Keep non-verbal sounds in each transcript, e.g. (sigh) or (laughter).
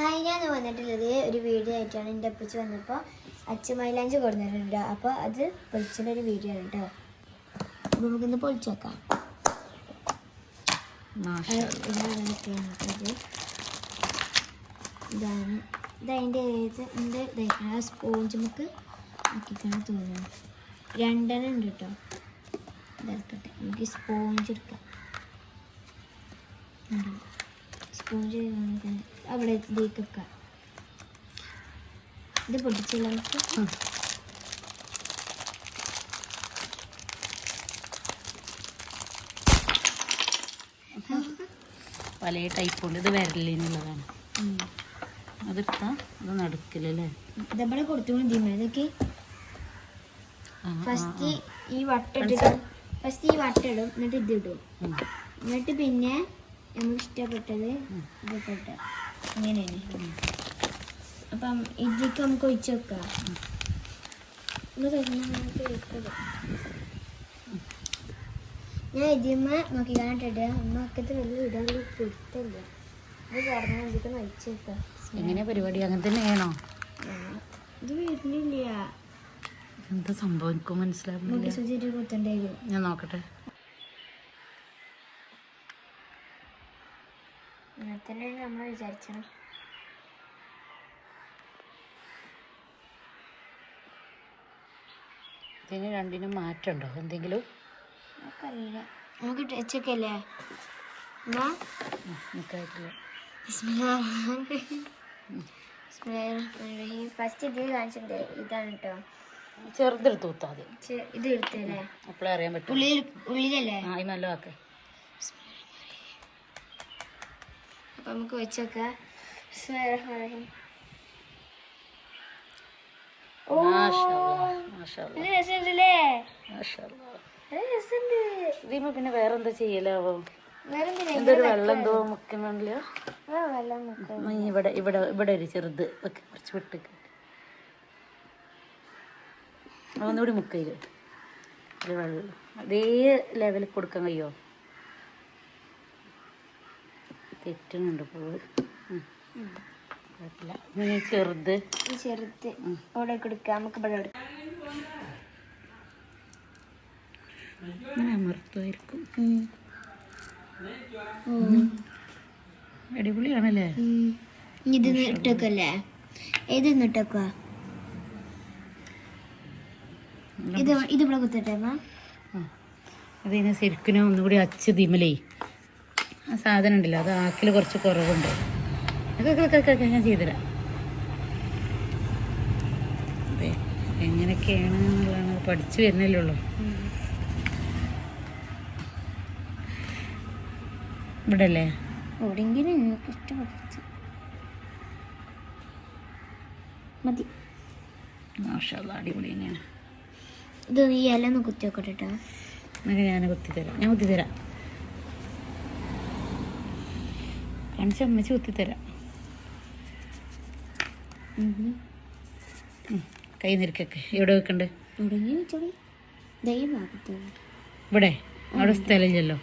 Hi ഞാൻ വന്നിട്ടുള്ളത്. ഒരു വീഡിയോ ആയിട്ടാണ് എന്റെ അപ്പച്ചി വന്നപ്പോൾ അച്ഛൻ മൈലാഞ്ചി കൊടുത്തിട്ടുണ്ട് അപ്പോൾ അത് പൊളിച്ചിന്റെ ഒരു വീഡിയോ ആണ് കേട്ടോ അപ്പോൾ നമുക്കിന്ന് പൊളിച്ചേക്കാം. ഇതാണ്. ഇതതിന്റെ ഏത്? എന്റെ ഇതായിരിക്കണം സ്പോഞ്ച് നമുക്ക് ആക്കിക്കാണ് തോന്നുന്നു രണ്ടെണ്ണം ഉണ്ട് കേട്ടോ ഇതാക്കട്ടെ. നമുക്ക് സ്പോഞ്ച് എടുക്കാം. സ്പോഞ്ച് അവിടെ ഇത് പൊട്ടിച്ചില്ല നമുക്ക്? പല ടൈപ്പ് ഉണ്ട്. ഇത് വിരലിനുള്ളതാണ് ഉം. അതെടുത്താ? അത് നടക്കില്ലല്ലേ ഇതൊക്കെ ആ, ആ, ഫസ്റ്റ് ഈ വട്ടിട്ട് ഫസ്റ്റ് ഈ വട്ടിടും എന്നിട്ട് ഇത് ഇടും. എന്നിട്ട് പിന്നെ നമുക്ക് ഇഷ്ടപ്പെട്ടത് ഇട്ട് അങ്ങനെയാണ് അപ്പം ഇതിലേക്ക് നമുക്ക് ഒഴിച്ച് വെക്കാം. ഞാൻ ഇതിമ്മ നോക്കി കാണിട്ടിട്ട് അമ്മക്കത് വലിയ ഇടാനുള്ള പൊരുത്തല്ല. ഇത് തുറന്ന് ഇതിക്ക് ഒഴിച്ച് വെക്കാം. എങ്ങനെ പരിപാടി? അങ്ങനെ തന്നെയാണോ? ഇത് വരുന്നില്ല. എന്താ സംഭവം എനിക്ക് മനസ്സിലാവുന്നില്ല ഞാൻ നോക്കട്ടെ അങ്ങനെ തന്നെയാണ് നമ്മൾ വിചാരിച്ചത് ഇതിന് രണ്ടിനും മാറ്റമുണ്ടോ? എന്തെങ്കിലും? നമുക്കറിയില്ല. നമുക്ക് ടച്ചൊക്കെയല്ലേ ഫസ്റ്റ് ഇത് കാണിച്ചിട്ടുണ്ട്. ഇതാണ് കേട്ടോ ചെറുതെടുത്ത് ഇത് എടുത്തല്ലേ അപ്പോഴേ അറിയാൻ പറ്റും ഉള്ളിലല്ലേ? ആ നല്ല വാക്കേ അപ്പൊ നമുക്ക് വെച്ചൊക്കെ. പിന്നെ വേറെന്താ ചെയ്യലാവോ എന്തൊരു വെള്ളം എന്തോ ഇവിടെ ഇവിടെ ഇവിടെ ഒരു ചെറുത് വെക്ക് കുറച്ച് വിട്ടേക്ക്. ഒന്നുകൂടി മുക്കയിൽ വെള്ളം. അതേ ലെവലിൽ കൊടുക്കാൻ കഴിയോ? തെറ്റുന്നുണ്ട് പൂവ്. കുഴപ്പമില്ല. ഇനി ഈ ചെറുത്. അവിടെ കൊടുക്കാം. നമുക്ക് ഇവിടെ കൊടുക്കാം. ഇങ്ങനെ അമർത്തുമായിരിക്കും. അടിപൊളിയാണല്ലേ? ഇത് ഇട്ടേക്കല്ലേ ഏത് ഇട്ടേക്കുക ഇത് ഇതിവിടെ ഇവിടെ കുത്തട്ടെ അതിനെ ശരിക്കും ഒന്നുകൂടി അച്ച് തിമലേ. ആ സാധനം ഉണ്ടല്ലോ അത് ആക്കിൽ കുറച്ച് കുറവുണ്ട്. അതൊക്കെ ഞാൻ ചെയ്തുതരാം. അതെ എങ്ങനെയൊക്കെയാണ് എന്നുള്ളതാണ് പഠിച്ചു വരുന്നല്ലേ ഉള്ളൂ. ഇവിടെ അല്ലേ എവിടെയെങ്കിലും ഇഷ്ടപ്പെട്ടു മതി. മാഷാല്ല അടിപൊളി തന്നെയാണ്. ഇത് ഈ ഇല ഒന്ന് കുത്തി വെക്കട്ടെ കേട്ടോ എന്നൊക്കെ ഞാൻ ഞാൻ കുത്തിത്തരാം. കാണിച്ച അമ്മച്ചി കുത്തിത്തരാം. കൈ നിരക്കൊക്കെ. എവിടെ വെക്കണ്ടേ? ഇവിടെ. അവിടെ സ്ഥലമില്ലല്ലോ.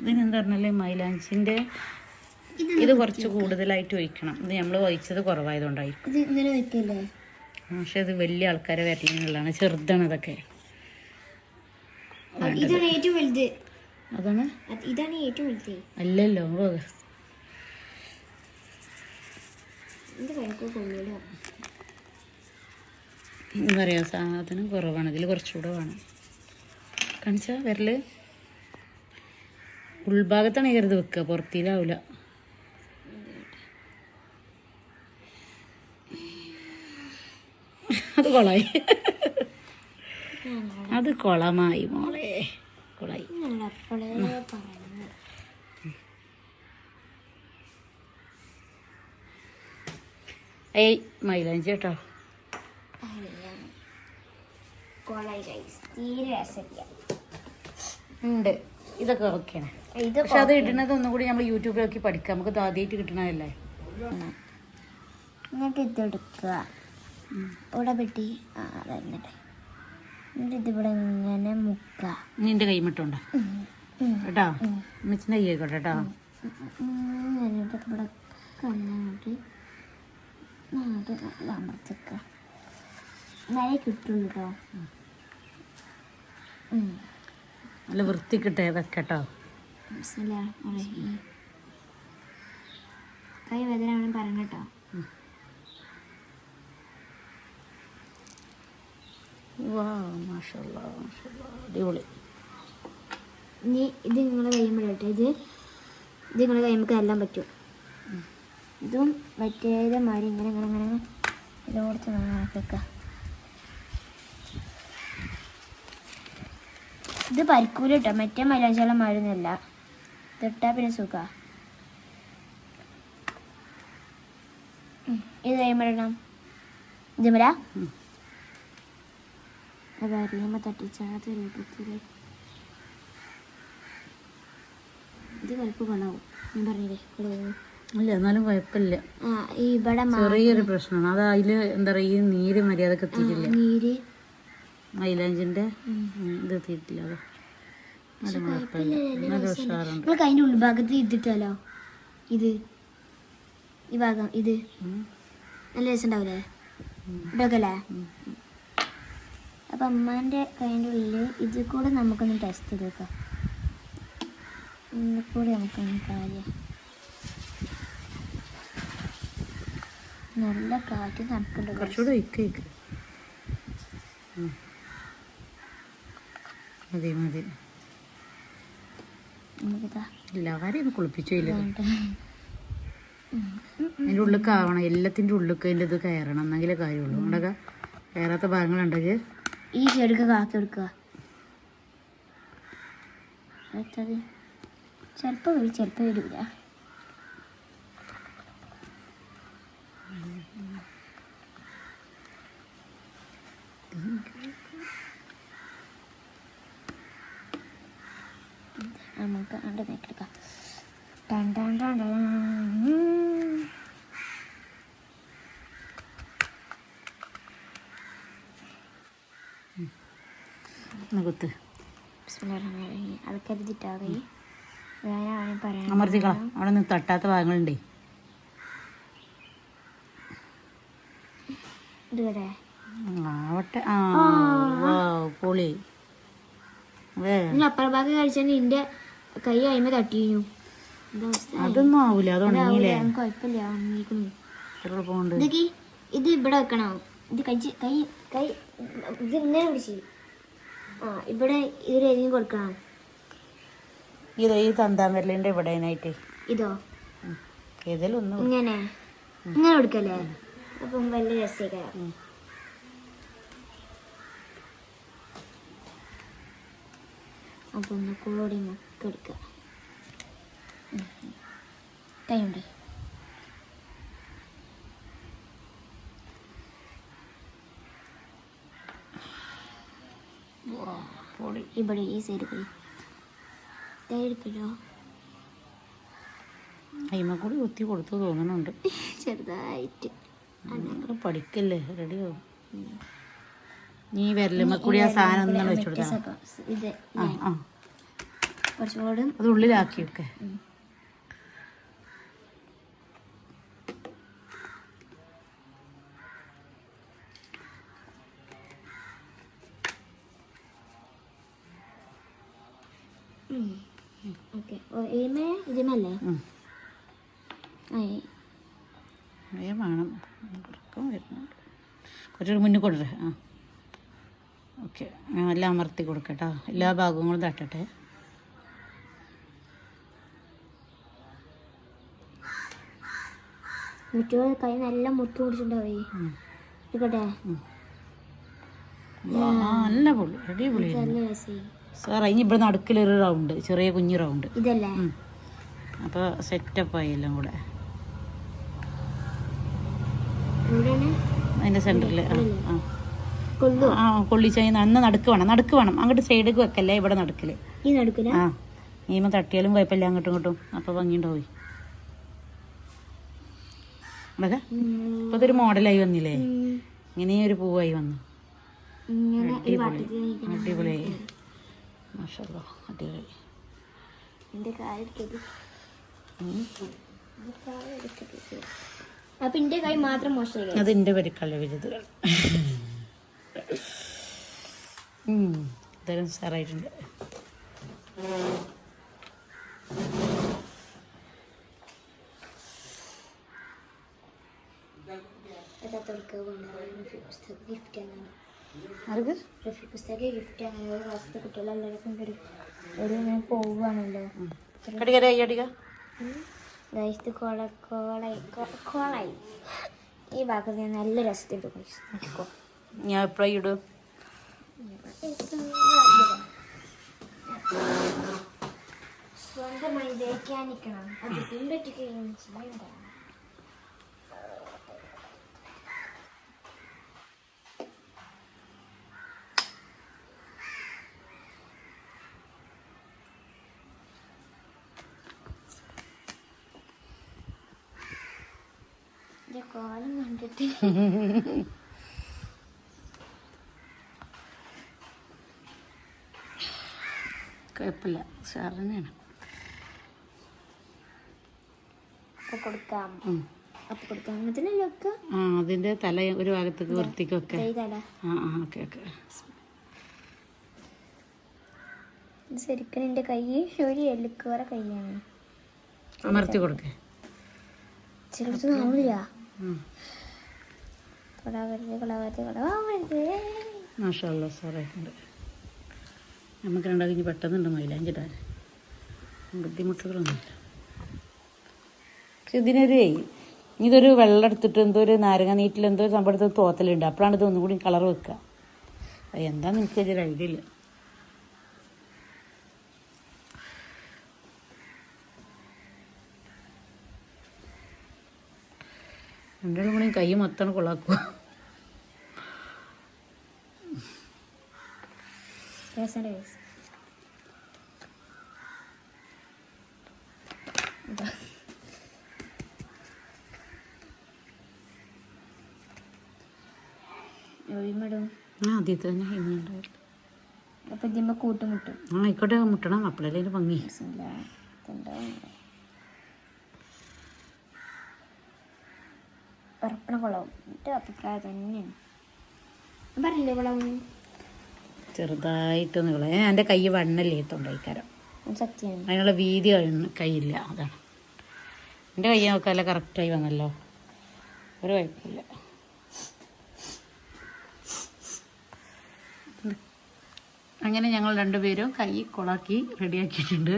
ഇതിനെന്താ പറഞ്ഞല്ലേ മൈലാഞ്ചിന്റെ ഇത് കുറച്ച് കൂടുതലായിട്ട് ഒഴിക്കണം. ഇത് നമ്മൾ ഒഴിച്ചത് കുറവായതുകൊണ്ടായിരിക്കും. പക്ഷെ ഇത് വലിയ ആൾക്കാരെ വരലിനുള്ളതാണ്. ചെറുതാണ് ഇതൊക്കെ. അതാണ്? അത് ഇതാണ് ഏറ്റവും വലുത്. അല്ലല്ലോ എന്താ പറയുക സാധനം കുറവാണ്. ഇതിൽ കുറച്ചുകൂടെ വേണം. കാണിച്ചാ വിരൽ. ഉൾഭാഗത്താണ് കരുത് വെക്കുക. പുറത്തിലാവില്ല അത് കൊളായി അത് കൊളമായി മോളെ. കൊളായി. ഏയ് മൈലാഞ്ചി കേട്ടോ. ഉണ്ട്. ഇതൊക്കെ ഓക്കെയാണ്. പക്ഷെ അത് ഇടുന്നത് ഒന്നും കൂടി നമ്മൾ യൂട്യൂബിൽ നോക്കി പഠിക്കാം. നമുക്ക് ആദ്യമായിട്ട് കിട്ടണതല്ലേ? എന്നിട്ട് ഇതെടുക്കുക ഇവിടെ പെട്ടി. ആ എന്നിട്ട് ഇതിവിടെ ഇങ്ങനെ മുക്ക. നിന്റെ കൈമിട്ടുണ്ടോ? കേട്ടോ? അമ്മച്ചിന്റെ കൈ ആയിക്കോട്ടെ കേട്ടോ. എന്നിട്ട് ഇവിടെ കണ്ണാട്ട് അത് നല്ല അമർത്തിക്ക കേട്ടോ ഉം. നല്ല വൃത്തിക്കിട്ടെ വെക്കട്ടോ. കൈ വേദന പറഞ്ഞു കേട്ടോ. വാ മാഷല്ലാ മാഷല്ലാ. അടിപൊളി. ഇനി ഇത് നിങ്ങളെ കഴിയുമ്പോഴാട്ടെ ഇത് ഇത് നിങ്ങളെ കഴിയുമ്പോൾ എല്ലാം പറ്റും. ഇതും മറ്റേത് മാതിരി ഇങ്ങനെ ഇങ്ങനെ ഇങ്ങനെ ഇതോടത്ത് വെക്കാം. ഇത് പരിക്കൂല കേട്ടോ. മറ്റേ മൈലാഞ്ചോളം മരുന്നല്ല ഇതിട്ടാ പിന്നെ സുഖ. ഇത് കഴിയുമ്പോഴാണ് ഇതുമല അറിയുമ്പോൾ തട്ടിച്ചാത്ത രൂപത്തിൽ ഇത് വലുപ്പം കൊണ്ടാവും ഞാൻ പറഞ്ഞില്ലേ? അല്ല ഇല്ല എന്നാലും കുഴപ്പമില്ല. ഇവിടെ ചെറിയൊരു പ്രശ്നമാണ്. അത് അതിൽ എന്താ പറയുക ഈ നീര് മര്യാദയ്ക്ക് എത്തിയിട്ടില്ല. നീര്. മൈലാഞ്ചിന്റെ ഇത് എത്തിയിട്ടില്ല. അതെ. അത് കുഴപ്പമില്ല. നല്ല ഉഷാറുണ്ട്. നിങ്ങൾക്ക് അതിന്റെ ഉൾഭാഗത്ത് ഇതിട്ടാലോ? ഇത്. ഈ ഭാഗം ഇത്. നല്ല രസം ഉണ്ടാവില്ലേ ഇതൊക്കെ അല്ലേ? അപ്പം അമ്മാന്റെ കൈന്റെ ഉള്ളിൽ ഇത് കൂടെ നമുക്കൊന്ന് ടെസ്റ്റ് ചെയ്ത് നോക്കാം ഇതിൽ കൂടെ നമുക്കൊന്ന് കാര്യം. നല്ല കാറ്റ് നടക്കുന്നുണ്ട്. കുറച്ചുകൂടെ ഉം. മതി മതി. എല്ലാവരെയും ഒന്ന് കുളിപ്പിച്ചു ഇല്ല വേണ്ട. അതിന്റെ ഉള്ളിൽ ആവണം എല്ലാത്തിന്റെ ഉള്ളിൽ അതിന്റെ ഇത് കയറണം. എന്നെങ്കിലേ കാര്യമുള്ളൂ. അതുകൊണ്ടൊക്കെ കയറാത്ത ഭാഗങ്ങളുണ്ടെങ്കിൽ ഈ ചെടിക്ക് കാത്തു കൊടുക്കുക അടുത്തത് ചിലപ്പോൾ വരും ചിലപ്പോൾ വരില്ല നമുക്ക് അവിടെ ടൺ ഒന്ന് കുത്ത്. അത് അമർത്തിക്കളാം അവിടെ നിന്ന് തട്ടാത്ത ഭാഗങ്ങളുണ്ടേ. ആവട്ടെ. ആ പൊളി. വേ. നിങ്ങൾ അപ്പുറ ഭാഗം കഴിച്ചാൽ കൈ അയിമ തട്ടിഞ്ഞു അതൊന്നും ആവൂല അത് ഉണങ്ങിയില്ലേ? കുഴപ്പമില്ല ഇത് ഇവിടെ വെക്കണം? ഇത് കഴിച്ച് കൈ കൈ ഇത് ഇങ്ങനെ പിടിച്ച്. ഇവിടെ എരിഞ്ഞ് കൊടുക്കണം. ഇത് ഈ തന്താൻ വരലിന്റെ ഇവിടെ ഇതോ ഏതെങ്കിലും ഒന്ന് ഇങ്ങനെ? ഇങ്ങനെ കൊടുക്കല്ലേ? അപ്പം വലിയ രസിക്കാം അപ്പൊ ഒന്ന് കൂടി മുക്കെടുക്കുക കൈയുണ്ട് പൊളി. ഇവിടെ ഈ സൈഡ് കൂടി കൈ എടുക്കല്ലോ അയിമ കൂടി കുത്തി കൊടുത്തു തോന്നുന്നുണ്ട്. ചെറുതായിട്ട്. പഠിക്കല്ലേ റെഡിയോ നീ വരലുമ്മ കൂടി ആ സാധനം ഒന്നും വെച്ചു കുറച്ചുകൂടെ അത് ഉള്ളിലാക്കി വെക്കെ ഓക്കെ. ഇതിമല്ലേ. ആയി വേണം. വരുന്നുണ്ട്. കുറച്ചൊരു മുന്നിൽ കൊടുത്തേ ആ. ഓക്കെ. എല്ലാം അമർത്തി കൊടുക്കട്ടോ. എല്ലാ ഭാഗങ്ങളും തട്ടട്ടെ. മുറ്റോ കൈ നല്ല മുത്ത് പിടിച്ചിട്ടുണ്ടാവേ. എടുക്കട്ടെ നല്ല പൊള്ളി അടിപൊളി നല്ല രസമായി സാർ അതിന് ഇവിടെ നടുക്കിലൊരു റൗണ്ട് ചെറിയ കുഞ്ഞു റൗണ്ട് ഇതല്ലേ? അപ്പോൾ സെറ്റപ്പായി എല്ലാം കൂടെ. അതിന്റെ അതിന്റെ സെന്ററിൽ ആ. ആ കൊള്ളിച്ചായി അന്ന് നടുക്ക് വേണം നടുക്ക് വേണം. അങ്ങോട്ട് സൈഡിലേക്ക് വെക്കല്ലേ ഇവിടെ നടുക്കിൽ ആ നീമ തട്ടിയാലും കുഴപ്പമില്ല അങ്ങോട്ടും ഇങ്ങോട്ടും. അപ്പോൾ ഭംഗിയുണ്ടാവും. അതൊക്കെ? അതൊരു ഇതൊരു മോഡലായി വന്നില്ലേ? ഇങ്ങനെ ഒരു പൂവായി വന്നു. ഇങ്ങനെ ഒരു അടിപൊളി. വട്ടത്തിൽ അടിപൊളി മാഷല്ലോ അടിപൊളി. എന്റെ കാലെടുക്കത്. അപ്പൊ എന്റെ കൈ മാത്രം മോശമായി അതിന്റെ പരിക്കുള്ള വിരുതുകൾ ഇതെല്ലാം സാറായിട്ടുണ്ട് ഗിഫ്റ്റ് ആണ് ആർക്ക്? റഫി പുസ്തക ഗിഫ്റ്റ് ഒരു ക്ലാസ്സിലെ കുട്ടികളെല്ലാവർക്കും ഒരു ഒരു ഇങ്ങനെ പോവുകയാണല്ലോ. കടിക അടിക ഗൈസ് ഇത് കോള കോളായി കോളായി. ഈ ഭാഗത്ത് ഞാൻ നല്ല രസത്തിട്ട് ഞാൻ എപ്പോഴാണ് ഇടും സ്വന്തമായി വ്യാഖ്യാനിക്കണം അത് പിൻപറ്റിക്കുകയും ചെയ്യണ്ട കോലം കണ്ടിട്ട് (laughs) കുഴപ്പമില്ല. അപ്പൊ കൊടുക്കാം. അതിന്റെ തല ഒരു ഭാഗത്തേക്ക് വൃത്തിക്കൊക്കെ ആ ആ ഓക്കെ ഓക്കെ. ശരിക്കും എന്റെ കൈ ഒരു എല്ലുക്കോറ കൈയാണ്. അമർത്തി കൊടുക്കേ. ചിലടത്ത് ആവില്ല ഉം. കൊടാവരുത് കൊടാവരുത് കൊടാവരുത് മാഷല്ല ഉണ്ട്. നമുക്ക് രണ്ടാം കഴിഞ്ഞ് പെട്ടെന്നുണ്ട് മൈലാഞ്ചിടാൻ. ബുദ്ധിമുട്ടുകളൊന്നുമില്ല. പക്ഷെ ഇതിനൊരു ഇതൊരു വെള്ളം എടുത്തിട്ട് എന്തോ ഒരു നാരങ്ങ നീറ്റിൽ എന്തോ സംഭവത്തിൽ സംഭവം എടുത്ത് തോത്തലുണ്ട്. അപ്പോഴാണ് ഇത് ഒന്നും കൂടി കളർ വെക്കുക. അത് എന്താന്ന് എനിക്ക് ഇതിൽ ഐഡിയ ഇല്ല. കൂടി കൈ മൊത്തം കൊള്ളാക്കുക ആദ്യത്തെ തന്നെ അപ്പൊ ഇതിമ്മ കൂട്ടുമുട്ടും. ആയിക്കോട്ടെ മുട്ടണം. അപ്പോഴല്ലേ അതിന് ഭംഗി. ഉറപ്പണ കുളവും എന്റെ അഭിപ്രായം തന്നെയാണ്. ഞാൻ പറഞ്ഞില്ലേ കൊള്ളാവും ചെറുതായിട്ടൊന്ന് കളയാ ഏ എന്റെ കൈ വണ്ണല്ലേ തൊണ്ടൈക്കാരം സത്യം. അതിനുള്ള വീതി കയ്യില്ല കൈയില്ല അതാണ്. എന്റെ കൈ നോക്കാല്ല കറക്റ്റായി വന്നല്ലോ. ഒരു കുഴപ്പമില്ല. അങ്ങനെ ഞങ്ങൾ രണ്ടുപേരും കൈ കൊളാക്കി റെഡിയാക്കിയിട്ടുണ്ട്.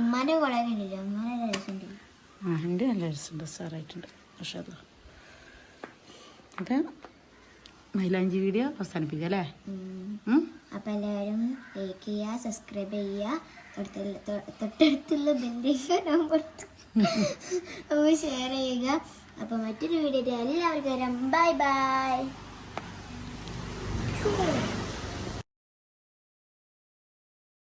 ഉമ്മാന്റെ കുളം കണ്ടില്ല ഉമ്മാന്റെ രസമുണ്ട്. ആ എന്റെ നല്ല രസമുണ്ട്. സാറായിട്ടുണ്ട് പക്ഷേ അത് അപ്പം മൈലാഞ്ചി വീഡിയോ അവസാനിപ്പിക്കാം അല്ലേ? അപ്പൊ എല്ലാവരും ലൈക്ക് ചെയ്യുക സബ്സ്ക്രൈബ് ചെയ്യുക. തൊട്ടടുത്തുള്ള ബന്ധുക്ക നമ്പർ അപ്പോൾ ഷെയർ ചെയ്യുക. അപ്പോൾ മറ്റൊരു വീഡിയോ എല്ലാവർക്കും ബൈ ബൈ